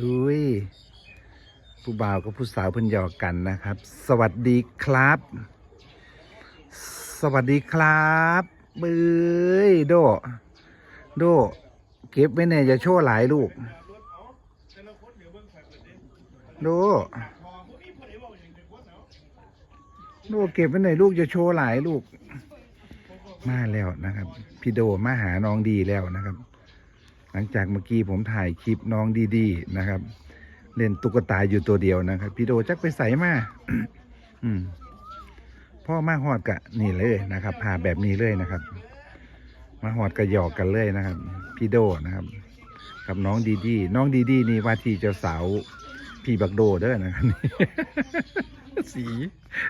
อุ้ยผู้บ่าวกับผู้สาวเพิ่นหยอกกันนะครับ สวัสดีครับ สวัสดีครับเบ้ยโด โด เก็บไว้เนี่ยอย่าโชว์หลายลูก โด โดเก็บไว้หน่อยลูกอย่าโชว์หลายลูก มาแล้วนะครับ พี่โดมาหาน้องดีแล้วนะครับ ลังจากเมื่อกี้ผมถ่ายคลิปน้องดีๆนะครับ เล่นตุ๊กตาอยู่ตัวเดียวนะครับ พี่โดจักไปใส่มาอมพ่อมาหอดกะนี่เลยนะครับพาแบบนี้เลยนะครับ มาหอดกระหยอกกันเลยนะครับ พี่โดนะครับ กับน้องดีดีน้องดีดีนี่ว่าที่เจ้าสาวพี่บักโดเด้อนะครับสี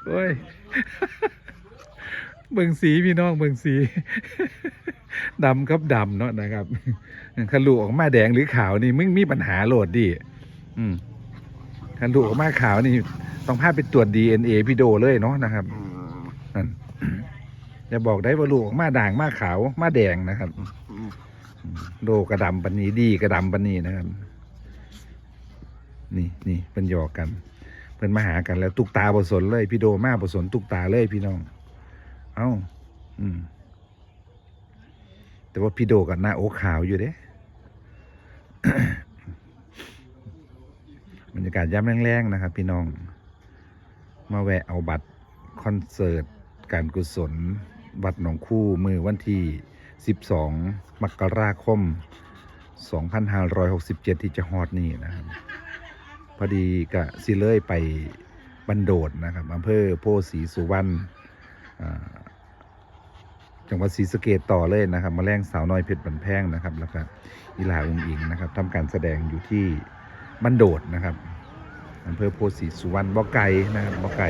โอ้ย เบิ่งสีพี่น้องเบิ่งสีดำครับดำเนาะนะครับขลุออกมาแดงหรือขาวนี่มึงมีปัญหาโหลดดิอืมขลุออกมาขาวนี่ ต้องพาไปตรวจ DNA พี่โดเลยเนาะนะครับนั่นจะบอกได้ว่าลูกออกมาด่างมาขาวมาแดงนะครับโดกระดำปันนี้ดีกระดำปันนี้นะครับ นี่นี่เป็นหยอกกันเป็นมาหากันแล้วตุกตาบสนเลยพี่โดมาบสนตุกตาเลยพี่น้อง เอ้า อืม แต่ว่าพี่โดกับหน้าโอกขาวอยู่เด้บรรยากาศย่ำแรงๆนะครับ พี่น้อง มาแวะเอาบัตรคอนเสิร์ตการกุศลวัดหนองคู่มือวันที่ 12 มกราคม 2567 ที่จะฮอดนี่นะครับ พอดีกะสิเลยไปบันโดดนะครับอำเภอโพธิ์ศรีสุวรรณอ่า จังหวัดศรีสะเกดต่อเลยนะครับมาแรงสาวน้อยเพชรบันแพงนะครับ แล้วก็อีหลาองอิงนะครับทำการแสดงอยู่ที่บันโดดนะครับอำเภอโพธิ์ศรีสุวรรณบ่อไกลนะครับบ่อไกล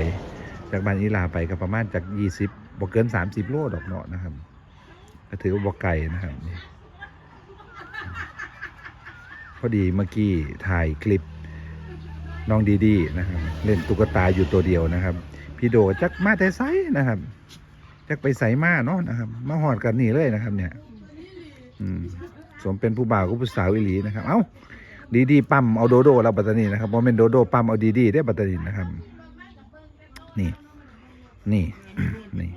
จากบ้านอีหลาไปก็ประมาณจาก 20บ่เกิน 30 โลดอกเนาะนะครับก็ถือว่าบ่ไกลนะครับพอดีเมื่อกี้ถ่ายคลิปน้องดีดีนะครับ เล่นตุ๊กตาอยู่ตัวเดียวนะครับ พี่โดจักมาแต่ไซนะครับ จักไปใส่มาเนาะนะครับ มาหอดกันนี่เลยนะครับ เนี่ย อืมสมเป็นผู้บ่าวกับผู้สาวอิหลีนะครับ เอ้าดีดีปั๊มเอาโดโดแล้วบัตตานีนะครับโมเมนโดโดปั๊มเอาดีดีได้บัตตานีนะครับ นี่ นี่นี่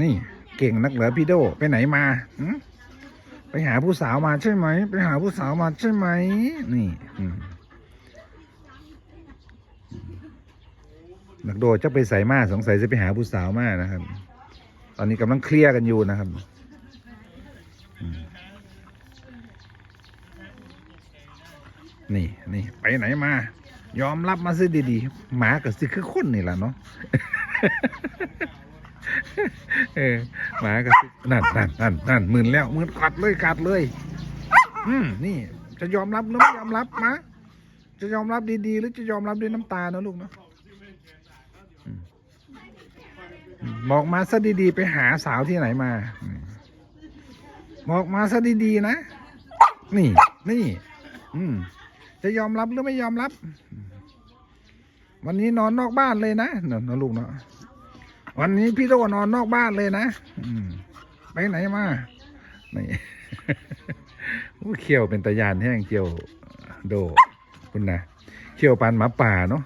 นี่ เก่งนักเหรอพี่โดไปไหนมาหืมไปหาผู้สาวมาใช่ไหมไปหาผู้สาวมาใช่ไหมนี่อืมนักโดดจะไปใส่มาสงสัยจะไปหาผู้สาวมานะครับ ตอนนี้กำลังเคลียร์กันอยู่นะครับนี่นี่ไปไหนมา ยอมรับมาซิดีๆ หมากับสิคือคนนี่แหละเนาะเออหมากับสินั่นนั่นนั่นนั่นหมื่นแล้วหมื่นกัดเลยกัดเลย อืมนี่ จะยอมรับหรือไม่ยอมรับมาจะยอมรับดีๆ หรือจะยอมรับด้วยน้ำตาเนาะลูกเนาะ บอกมาซะดีๆ ไปหาสาวที่ไหนมา บอกมาซะดีๆนะ นี่ นี่ อืม จะยอมรับหรือไม่ยอมรับ วันนี้นอนนอกบ้านเลยนะเนาะเนลูกเนาะ วันนี้พี่โดนอนนอกบ้านเลยนะ อืม ไปไหนมา นี่อู้เขี้ยวเป็นตะยานแห้งเขี้ยวโดคุณนะเขี้ยวปานหมาป่าเนาะ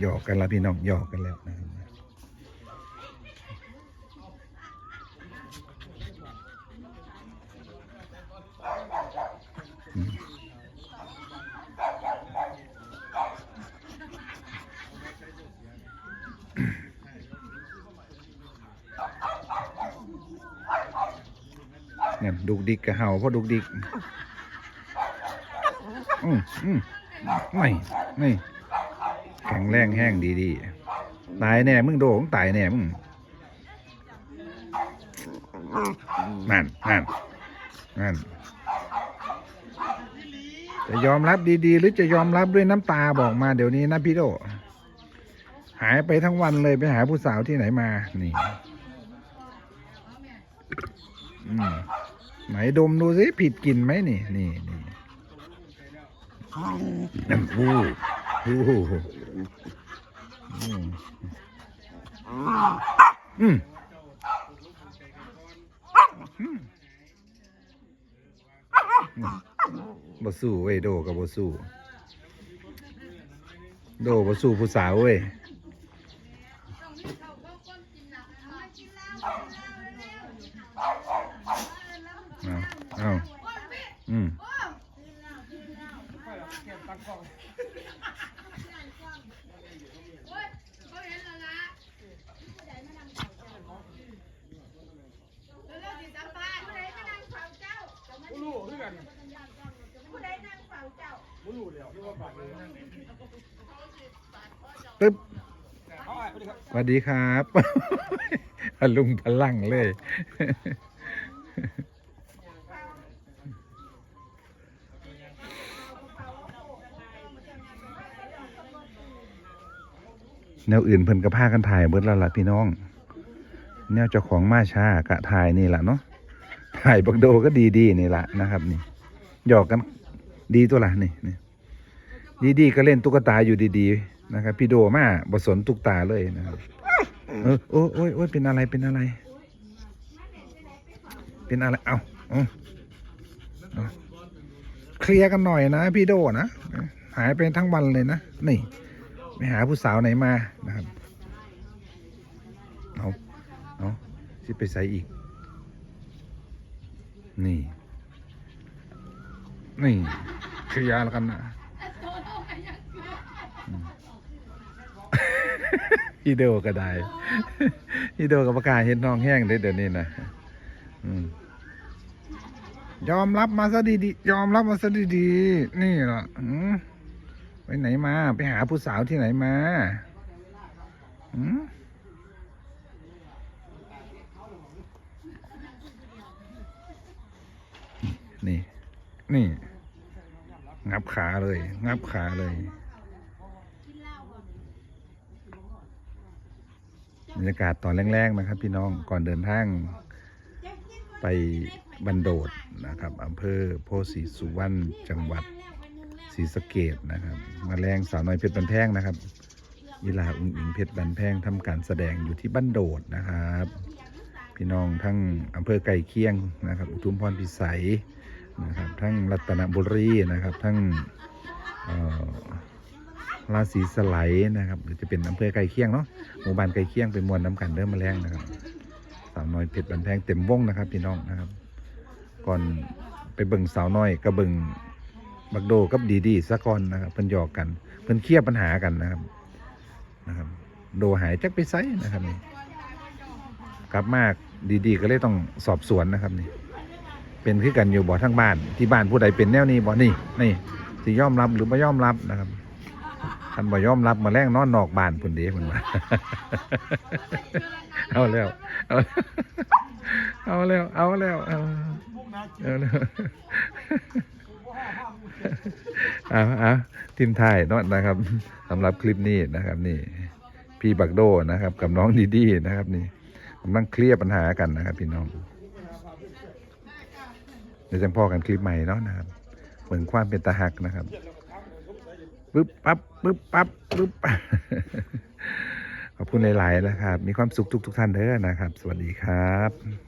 หยอกกันแล้วพี่น้องหยอกกันแล้วนะครับอืมนั่นดุกดิกกะเห่าเพราะดุกดิก อืมอืมไม่ ไม่ แข็งแรงแห้งดีๆตายแน่มึงโดงตายแน่มึงนั่นนั่นนั่นจะยอมรับดีๆ หรือจะยอมรับด้วยน้ำตาบอกมาเดี๋ยวนี้นะพี่โดหายไปทั้งวันเลยไปหาผู้สาวที่ไหนมา นี่อืมไหนดมดูสิผิดกลิ่นไหมนี่ นี่นี่น้ำผู้ผู้ อืมอืมบ่สู้เว้ยโดกับบ่สู้โดบ่สู้ผู้สาวเว้ยเอาเอาอืม ผู้รู้คือกันปึ๊บเอาไอ้ไปดิครับสวัสดีครับพลุงพลังเลย แนวอื่นเพิ่นก็พากันถ่ายเบิดแล้วล่ะพี่น้อง แนวเจ้าของมาช้ากะถ่ายนี่ล่ะเนาะ ถ่ายบักโดก็ดีดีๆนี่ละนะครับ นี่หยอกกันดีตัวละนี่นี่ดีดีๆก็เล่นตุ๊กตาอยู่ดีๆนะครับ พี่โดมาบสนตุ๊กตาเลยนะครับเออโอ้ยโอ้ยโอ้ยเป็นอะไรเป็นอะไร เป็นอะไรเอาเอาเอาเคลียร์กันหน่อยนะ พี่โดนะหายไปทั้งวันเลยนะนี่ไปหาผู้สาวไหนมานะครับเอาเอาสิไปใส่อีก นี่ นี่คลียร์แล้วกันนะพี่โดก็ได้พี่โดกับประกาศเห็นน้องแห้งได้เดี๋ยวนี้นะอยอมรับมาซะดีๆยอมรับมาซะดีๆนี่ล่ะอืมไปไหนมา ไปหาผู้สาวที่ไหนมาอืม นี่ นี่ งับขาเลย งับขาเลยบรรยากาศตอนแรกๆนะครับ พี่น้องก่อนเดินทางไปบันโดดนะครับอำเภอโพธิ์ศรีสุวรรณจังหวัดศรีสะเกดนะครับ มาแรงสาวน้อยเพชรบันแพงนะครับยีลาอุ้งอิงเพชรบันแพงทำการแสดงอยู่ที่บันโดดนะครับ พี่น้องทั้งอำเภอไก่เคียงนะครับ อุทุมพรพิสัย นะครับ ทั้งรัตนบุรีนะครับ ทั้งราศีสไลด์นะครับหรือจะเป็นอำเภอไก่เคียงเนาะหมู่บ้านไก่เคียงเป็นมวลน้ำกันเริ่มมาแรงนะครับสาวน้อยเพชรบันแพงเต็มวงนะครับพี่น้องนะครับ ก่อนไปเบิ่งสาวน้อยก็เบิ่งบักโดกับดีดีสะก่อนนะครับเพิ่นหยอกกันเพิ่นเคลียร์ปัญหากันนะครับนะครับ โดหายจักไปไซนะครับนี่กลับมากดีๆ ก็เลยต้องสอบสวนนะครับนี่ เป็นคือกันอยู่บ่ทั้งบ้าน ที่บ้านผู้ใดเป็นแนวนี้บ่นี่นี่สิยอมรับหรือไม่ยอมรับนะครับท่านบ่ยอมรับมาแรงนอนนอกบ้านพุ่นเดีพุ่นว่าเอาแล้ว เอาแล้ว เอาแล้วเอาแล้วเอาเอาแล้วเอาเอาทีมไทายนาะนะครับสำหรับคลิปนี้นะครับ นี่ พี่บักโดนะครับ กับน้องดีดีนะครับ นี่กำลังเคลียร์ปัญหากันนะครับ พี่น้อง เดี๋ยวจะพอกันคลิปใหม่เนาะนะครับเหมือนความเป็นตะหักนะครับปึ๊บปั๊บปึ๊บปั๊บปึ๊บขอบคุณหลาย ๆ นะครับ มีความสุขทุก ๆ ท่านเด้อนะครับ สวัสดีครับ